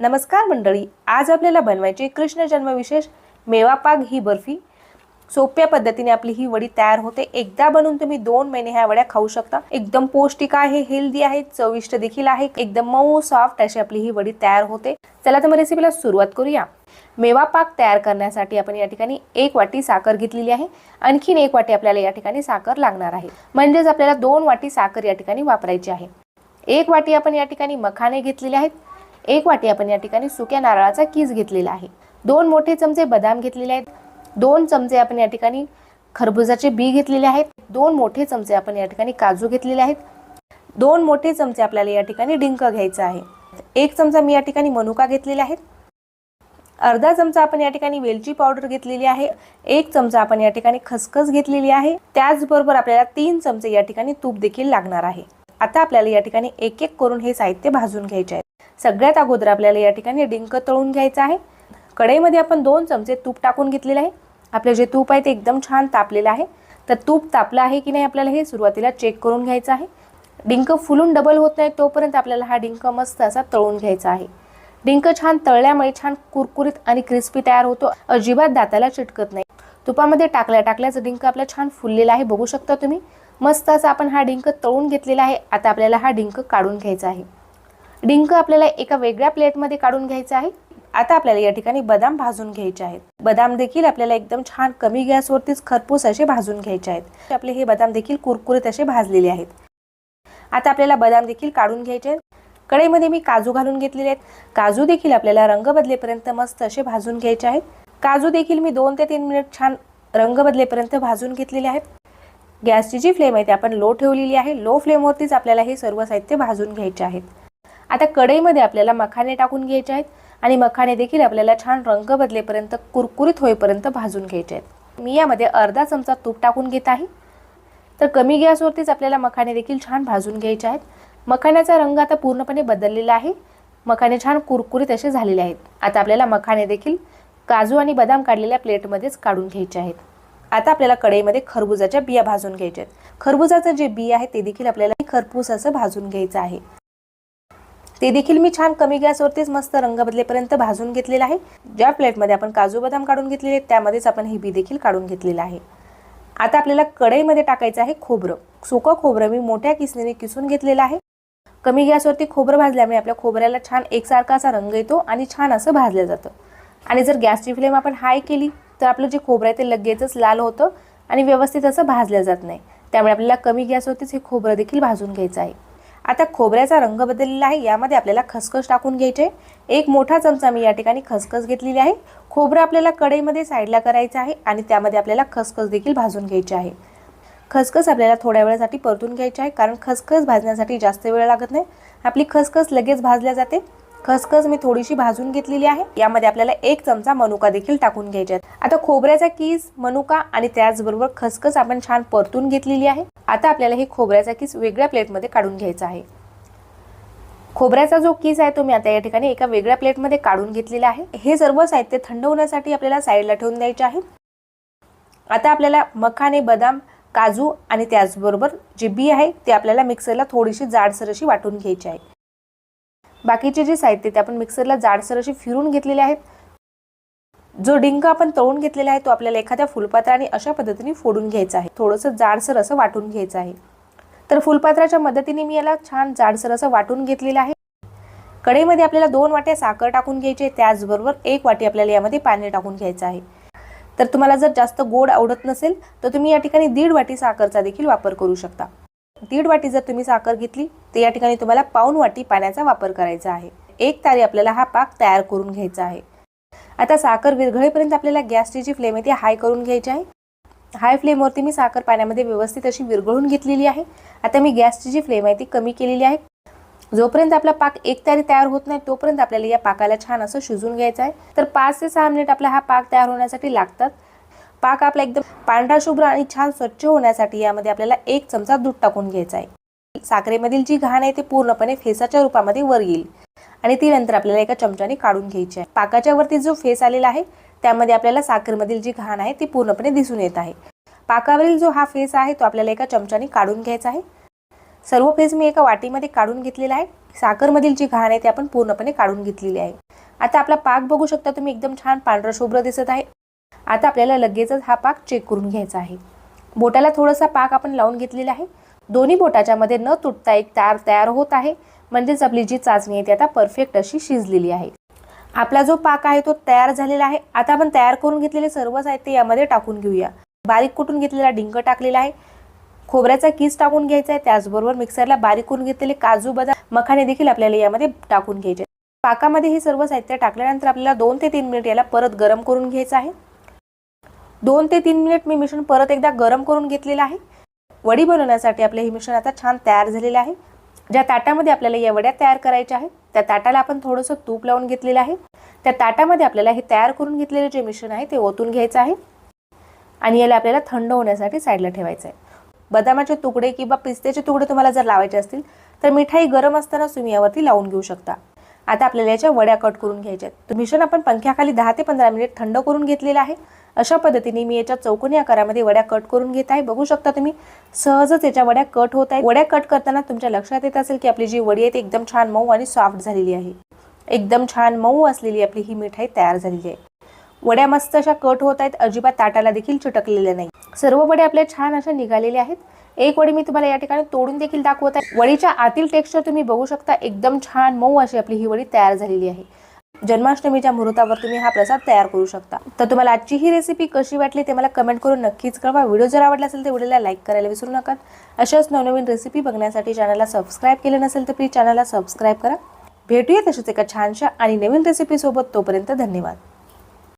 नमस्कार मंडळी आज आपल्याला बनवायची कृष्ण जन्मविशेष मेवा पाक ही बर्फी. सोप्या पद्धतीने आपली ही वडी तयार होते. एकदा बनवून तुम्ही दोन महिने ह्या वड्या खाऊ शकता. एकदम पौष्टिक आहे हेल्दी आहे चविष्ट देखील आहे. एकदम मऊ सॉफ्ट अशी आपली ही वडी तयार होते. चला तर मग रेसिपीला सुरुवात करूया. मेवा पाक तयार करण्यासाठी आपण या ठिकाणी एक वाटी साखर घेतलेली आहे. आणखीन एक वाटी आपल्याला या ठिकाणी साखर लागणार आहे. म्हणजेच आपल्याला दोन वाटी साखर या ठिकाणी वापरायची आहे. एक वाटी आपण या ठिकाणी मखाने घेतलेले आहेत. एक वाटी आपण या ठिकाणी सुक्या नारळाचा कीस घेतलेला आहे. दोन मोठे चमचे बदाम घेतलेले आहेत. दोन चमचे आपण या ठिकाणी खरबुजाचे बी घेतलेले आहेत. दोन मोठे चमचे आपण या ठिकाणी काजू घेतलेले आहेत. दोन मोठे चमचे आपल्याला या ठिकाणी डिंक घ्यायचा आहे. एक चमचा मी या ठिकाणी मनुका घेतलेला आहे. अर्धा चमचा आपण या ठिकाणी वेलची पावडर घेतलेली आहे. एक चमचा आपण या ठिकाणी खसखस घेतलेली आहे. त्याचबरोबर आपल्याला तीन चमचे या ठिकाणी तूप देखील लागणार आहे. आता आपल्याला या ठिकाणी एक एक करून हे साहित्य भाजून घ्यायचे आहे. सगळ्यात अगोदर आपल्याला या ठिकाणी डिंक तळून घ्यायचं आहे. कढईमध्ये आपण दोन चमचे तूप टाकून घेतलेलं आहे. आपलं जे तूप आहे ते एकदम छान तापलेलं आहे. तर तूप तापलं आहे की नाही आपल्याला हे सुरुवातीला चेक करून घ्यायचं आहे. डिंक फुलून डबल होत नाही तोपर्यंत आपल्याला हा डिंक मस्त असा तळून घ्यायचा आहे. डिंक छान तळल्यामुळे छान कुरकुरीत आणि क्रिस्पी तयार होतो. अजिबात दाताला चिटकत नाही. तुपामध्ये टाकल्या टाकल्याचं डिंक आपला छान फुललेला आहे. बघू शकता तुम्ही. मस्त असा आपण हा डिंक तळून घेतलेला आहे. आता आपल्याला हा डिंक काढून घ्यायचा आहे. डिंक आपल्याला एका वेगळ्या प्लेटमध्ये काढून घ्यायचा आहे. आता आपल्याला या ठिकाणी बदाम भाजून घ्यायचे आहेत. बदाम देखील आपल्याला एकदम छान कमी गॅसवरतीच खरपूस असे भाजून घ्यायचे आहेत. आपले हे बदाम देखील कुरकुरीत असे भाजलेले आहेत. आता आपल्याला बदाम देखील काढून घ्यायचे आहेत. कढईमध्ये मी काजू घालून घेतलेले आहेत. काजू देखील आपल्याला रंग बदलेपर्यंत मस्त असे भाजून घ्यायचे आहेत. काजू देखील मी दोन ते तीन मिनिट छान रंग बदलेपर्यंत भाजून घेतलेले आहेत. गॅसची जी फ्लेम आहे ती आपण लो ठेवलेली आहे. लो फ्लेमवरतीच आपल्याला हे सर्व साहित्य भाजून घ्यायचे आहेत. आता कढईमध्ये आपल्याला मखाने टाकून घ्यायचे आहेत आणि मखाने देखील आपल्याला छान रंग बदलेपर्यंत कुरकुरीत होईपर्यंत भाजून घ्यायचे आहेत. मी यामध्ये अर्धा चमचा तूप टाकून घेत आहे. तर कमी गॅसवरतीच आपल्याला मखाने देखील छान भाजून घ्यायचे आहेत. मखाण्याचा रंग आता पूर्णपणे बदललेला आहे. मखाने छान कुरकुरीत असे झालेले आहेत. आता आपल्याला मखाने देखील काजू आणि बदाम काढलेल्या प्लेटमध्येच काढून घ्यायचे आहेत. आता आपल्याला कढईमध्ये खरबुजाच्या बिया भाजून घ्यायच्या आहेत. खरबुजाचं जे बी आहे ते देखील आपल्याला खरपूस असं भाजून घ्यायचं आहे. ते देखील मी छान कमी गॅसवरतीच मस्त रंग बदलेपर्यंत भाजून घेतलेलं आहे. ज्या प्लेटमध्ये आपण काजू बदाम काढून घेतलेले आहेत त्यामध्येच आपण हे बी देखील काढून घेतलेलं आहे. आता आपल्याला कढईमध्ये टाकायचं आहे खोबरं. सुकं खोबरं मी मोठ्या किसणीने किसून घेतलेलं आहे. कमी गॅसवरती खोबरं भाजल्यामुळे आपल्या खोबऱ्याला छान एकसारखा असा रंग येतो आणि छान असं भाजलं जातं. आणि जर गॅसची फ्लेम आपण हाय केली तर आपलं जे खोबरं आहे ते लगेचच लाल होतं आणि व्यवस्थित असं भाजलं जात नाही. त्यामुळे आपल्याला कमी गॅसवरतीच हे खोबरं देखील भाजून घ्यायचं आहे. आता खोबऱ्याचा रंग बदललेला आहे यामध्ये आपल्याला खसखस टाकून घ्यायचे. एक मोठा चमचा मी या ठिकाणी खसखस घेतलेली आहे. खोबरं आपल्याला कढईमध्ये साईडला करायचं आहे आणि त्यामध्ये आपल्याला खसखस देखील भाजून घ्यायची आहे. खसखस आपल्याला थोड्या वेळासाठी परतून घ्यायची आहे कारण खसखस भाजण्यासाठी जास्त वेळ लागत नाही. आपली खसखस लगेच भाजल्या जाते. खसखस मी थोडीशी भाजून घेतलेली आहे. यामध्ये आपल्याला एक चमचा मनुका देखील टाकून घ्यायचा आहे आता खोबऱ्याचा कीस मनुका आणि त्याचबरोबर खसखस आपण छान परतून घेतलेली आहे. आता आपल्याला हे खोबऱ्याचा किस वेगळ्या प्लेटमध्ये काढून घ्यायचा आहे. खोबऱ्याचा जो किस आहे तो मी आता या ठिकाणी एका वेगळ्या प्लेटमध्ये काढून घेतलेला आहे. हे सर्व साहित्य थंड होण्यासाठी आपल्याला साईडला ठेवून द्यायचे आहे. आता आपल्याला मखाने बदाम काजू आणि त्याचबरोबर जे बी आहे ते आपल्याला मिक्सरला थोडीशी जाडसर अशी वाटून घ्यायची आहे. बाकीचे जे साहित्य ते आपण मिक्सरला जाडसर अशी फिरून घेतलेले आहेत. जो डिंक आपण तळून घेतलेला आहे तो आपल्याला एखाद्या फुलपात्राने अशा पद्धतीने फोडून घ्यायचा आहे. थोडंसं जाडसर असं वाटून घ्यायचं आहे. तर फुलपात्राच्या मदतीने मी याला छान जाडसर असं वाटून घेतलेलं आहे. कढईमध्ये आपल्याला दोन वाट्या साखर टाकून घ्यायची आहे. त्याचबरोबर एक वाटी आपल्याला यामध्ये पाणी टाकून घ्यायचं आहे. तर तुम्हाला जर जास्त गोड आवडत नसेल तर तुम्ही या ठिकाणी दीड वाटी साखरचा देखील वापर करू शकता. दीड वाटी जर तुम्ही साखर घेतली तर या ठिकाणी तुम्हाला पाऊन वाटी पाण्याचा वापर करायचा आहे. एक तारी आपल्याला हा पाक तयार करून घ्यायचा आहे. आता साखर विरघळेपर्यंत आपल्याला गॅसची जी फ्लेम आहे ती हाय करून घ्यायची आहे. हाय फ्लेमवरती मी साखर पाण्यामध्ये व्यवस्थित अशी विरघळून घेतलेली आहे. आता मी गॅसची जी फ्लेम आहे ती कमी केलेली आहे. जोपर्यंत आपला पाक एक तारी तयार होत नाही तोपर्यंत आपल्याला या पाकाला छान असं शिजून घ्यायचं आहे. तर पाच ते सहा मिनिट आपला हा पाक तयार होण्यासाठी लागतात. पाक आपला एकदम पांढरा शुभ्र आणि छान स्वच्छ होण्यासाठी यामध्ये आपल्याला एक चमचा दूध टाकून घ्यायचा आहे. साखरेमधील जी घाण आहे ती पूर्णपणे फेसाच्या रूपामध्ये वर येईल. आणि ती नंतर आपल्याला एका चमच्याने काढून घ्यायची आहे. पाकाच्या वरती जो फेस आलेला आहे त्यामध्ये आपल्याला साखरमधील जी घाण आहे ती पूर्णपणे दिसून येत आहे. पाकावरील जो हा फेस आहे तो आपल्याला एका चमच्याने काढून घ्यायचा आहे. सर्व फेस मी एका वाटीमध्ये काढून घेतलेला आहे. साखरमधील जी घाण आहे ती आपण पूर्णपणे काढून घेतलेली आहे. आता आपला पाक बघू शकता तुम्ही एकदम छान पांढरा शुभ्र दिसत आहे. आता आपल्याला लगेचच हा पाक चेक करून घ्यायचा आहे. बोटाला थोडासा पाक आपण लावून घेतलेला आहे. दोन्ही बोटाच्या मध्ये न तुटता एक तार तयार होत आहे. म्हणजेच आपली जी चाचणी आहे ती आता परफेक्ट अशी शिजलेली आहे. आपला जो पाक आहे तो तयार झालेला आहे. आता आपण तयार करून घेतलेले सर्व साहित्य यामध्ये टाकून घेऊया. बारीक कुटून घेतलेला डिंक टाकलेला आहे. खोबऱ्याचा किस टाकून घ्यायचा आहे. त्याचबरोबर मिक्सरला बारीक करून घेतलेले काजू बदाम मखाने देखील आपल्याला यामध्ये टाकून घ्यायचे पाकामध्ये हे सर्व साहित्य टाकल्यानंतर आपल्याला दोन ते तीन मिनिट याला परत गरम करून घ्यायचं आहे. दोन ते तीन मिनिट मी मिश्रण परत एकदा गरम करून घेतलेलं आहे. वडी बनवण्यासाठी आपले हे मिश्रण आता छान तयार झालेलं आहे. ज्या ताटामध्ये आपल्याला या वड्या तयार करायच्या आहेत त्या ताटाला आपण थोडंसं तूप लावून घेतलेलं आहे. त्या ताटामध्ये आपल्याला हे तयार करून घेतलेले जे मिश्रण आहे ते ओतून घ्यायचं आहे. आणि याला आपल्याला थंड होण्यासाठी साईडला ठेवायचं आहे बदामाचे तुकडे किंवा पिस्त्याचे तुकडे तुम्हाला जर लावायचे असतील तर मिठाई गरम असतानाच तुम्ही यावरती लावून घेऊ शकता. आता आपल्याला याच्या वड्या कट करून घ्यायच्या आहेत. मिश्रण आपण पंख्याखाली दहा ते पंधरा मिनिट थंड करून घेतलेलं आहे. अशा पद्धतीने मी याच्या चौकोनी आकारामध्ये वड्या कट करून घेत आहे. बघू शकता तुम्ही सहजच याच्या वड्या कट होत आहेत. वड्या कट करताना तुमच्या लक्षात येत असेल की आपली जी वडी आहे ती एकदम छान मऊ आणि सॉफ्ट झालेली आहे. एकदम छान मऊ असलेली आपली ही मिठाई तयार झालेली आहे. वड्या मस्त अशा कट होत आहेत अजिबात ताटाला देखील चिटकलेल्या नाही. सर्व वड्या आपल्या छान अशा निघालेल्या आहेत. एक वडी मी तुम्हाला या ठिकाणी तोडून देखील दाखवत आहे. वडीच्या आतील टेक्स्चर तुम्ही बघू शकता एकदम छान मऊ अशी आपली ही वडी तयार झालेली आहे. जन्माष्टमीच्या मुहूर्तावर तुम्ही हा प्रसाद तयार करू शकता. तर तुम्हाला आजची ही रेसिपी कशी वाटली ते मला कमेंट करून नक्कीच कळवा. व्हिडिओ जर आवडला असेल तर व्हिडिओला लाईक करायला विसरू नका. अशाच नवनवीन रेसिपी बघण्यासाठी चॅनलला सबस्क्राईब केलं नसेल तर प्लीज चॅनलला सबस्क्राईब करा. भेटूया तसेच एका छानशा आणि नवीन रेसिपीसोबत तोपर्यंत धन्यवाद.